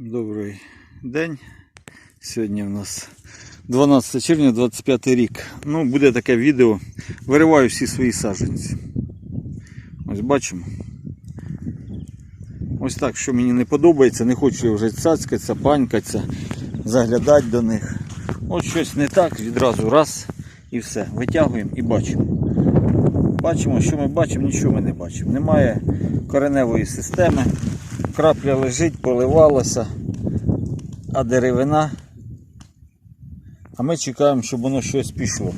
Добрий день. Сьогодні у нас 12 червня 25 рік. Ну, буде таке відео. Вириваю всі свої саджанці. Ось бачимо. Ось так, що мені не подобається, не хочу вже цацькатися, панькатися, заглядати до них. От щось не так, відразу раз і все. Витягуємо і бачимо. Бачимо, що ми бачимо, нічого ми не бачимо. Немає кореневої системи. Крапля лежить, поливалася, а деревина. А ми чекаємо, щоб воно щось пішло.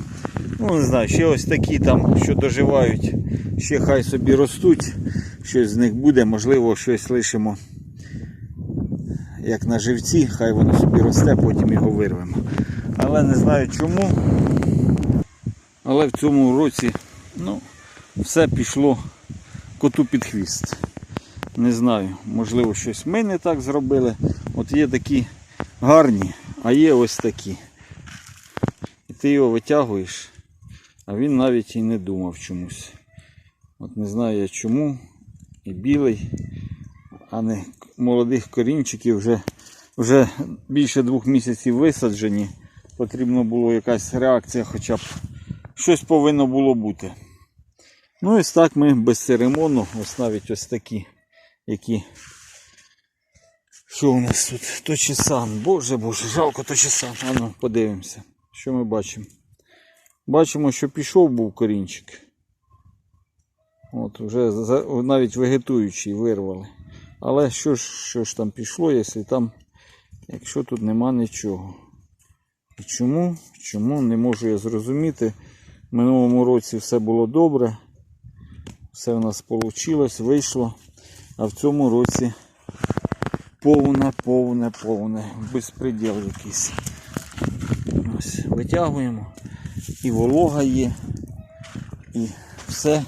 Ну, не знаю, ще ось такі там, що доживають, ще хай собі ростуть, щось з них буде, можливо, щось лишимо як на живці, хай воно собі росте, потім його вирвемо. Але не знаю чому. Але в цьому році ну, все пішло коту під хвіст. Не знаю, можливо, щось ми не так зробили. От є такі гарні, а є ось такі. І ти його витягуєш, а він навіть і не думав чомусь. От не знаю я чому. І білий, а не молодих корінчиків вже, вже більше двох місяців висаджені. Потрібно було якась реакція, хоча б щось повинно було бути. Ну ось так ми без церемону, ось навіть ось такі, які. Що у нас тут? Точісан. Боже боже, жалко точісан. А ну, подивимося, що ми бачимо. Бачимо, що пішов був корінчик. От, вже навіть вегетуючий вирвали. Але що ж, що ж там пішло, якщо там, якщо тут нема нічого. І чому? Чому не можу я зрозуміти. В минулому році все було добре. Все в нас вийшло, вийшло. А в цьому році повне, повне, повне. Безпреділ якийсь. Ось, витягуємо. І волога є. І все.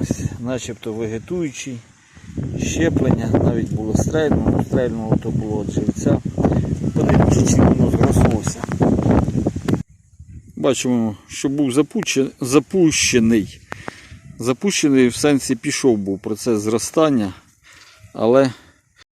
Ось, начебто вегетуючий. Щеплення навіть було стрельно, стрельного то було від живця. Подивимося, чи воно зрослося. Бачимо, що був запущений. Запущений в сенсі пішов був процес зростання, але